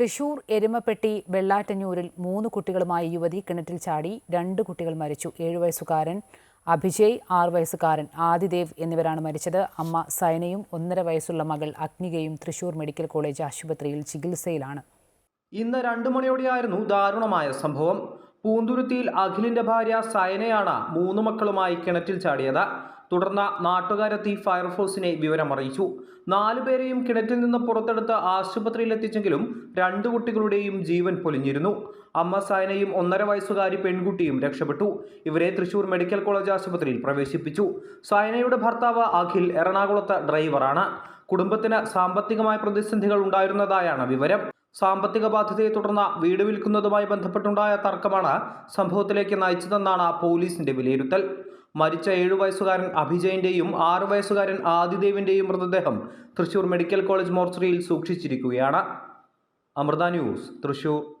തൃശൂർ എരുമപ്പെട്ടി വെള്ളാറ്റഞ്ഞൂരിൽ മൂന്ന് കുട്ടികളുമായി യുവതി കിണറ്റിൽ ചാടി രണ്ട് കുട്ടികൾ മരിച്ചു. ഏഴു വയസ്സുകാരൻ അഭിജയ് ആറ് വയസ്സുകാരൻ ആദിദേവ് എന്നിവരാണ് മരിച്ചത്. അമ്മ സൈനയും ഒന്നര വയസ്സുള്ള മകൾ അഗ്നികയും തൃശൂർ മെഡിക്കൽ കോളേജ് ആശുപത്രിയിൽ ചികിത്സയിലാണ്. ഇന്ന് രണ്ടു മണിയോടെയായിരുന്നു ദാരുണമായ സംഭവം. പൂന്തുരുത്തിയിൽ അഖിലിന്റെ ഭാര്യ സയനയാണ് മൂന്ന് മക്കളുമായി കിണറ്റിൽ ചാടിയത്. തുടർന്ന് നാട്ടുകാരെത്തി ഫയർഫോഴ്സിനെ വിവരമറിയിച്ചു. നാലുപേരെയും കിണറ്റിൽ നിന്ന് പുറത്തെടുത്ത് ആശുപത്രിയിൽ എത്തിച്ചെങ്കിലും രണ്ട് കുട്ടികളുടെയും ജീവൻ പൊലിഞ്ഞിരുന്നു. അമ്മ സായനയും ഒന്നര വയസ്സുകാരി പെൺകുട്ടിയും രക്ഷപ്പെട്ടു. ഇവരെ തൃശൂർ മെഡിക്കൽ കോളേജ് ആശുപത്രിയിൽ പ്രവേശിപ്പിച്ചു. സയനയുടെ ഭർത്താവ് അഖിൽ എറണാകുളത്ത് ഡ്രൈവറാണ്. കുടുംബത്തിന് സാമ്പത്തികമായ പ്രതിസന്ധികൾ ഉണ്ടായിരുന്നതായാണ് വിവരം. സാമ്പത്തിക ബാധ്യതയെ തുടർന്ന് വീട് വിൽക്കുന്നതുമായി ബന്ധപ്പെട്ടുണ്ടായ തർക്കമാണ് സംഭവത്തിലേക്ക് നയിച്ചതെന്നാണ് പോലീസിന്റെ വിലയിരുത്തൽ. മരിച്ച ഏഴു വയസ്സുകാരൻ അഭിജയന്റെയും ആറു വയസ്സുകാരൻ ആദിദേവിന്റെയും മൃതദേഹം തൃശൂർ മെഡിക്കൽ കോളേജ് മോർച്ചറിയിൽ സൂക്ഷിച്ചിരിക്കുകയാണ്. അമൃത ന്യൂസ് തൃശൂർ.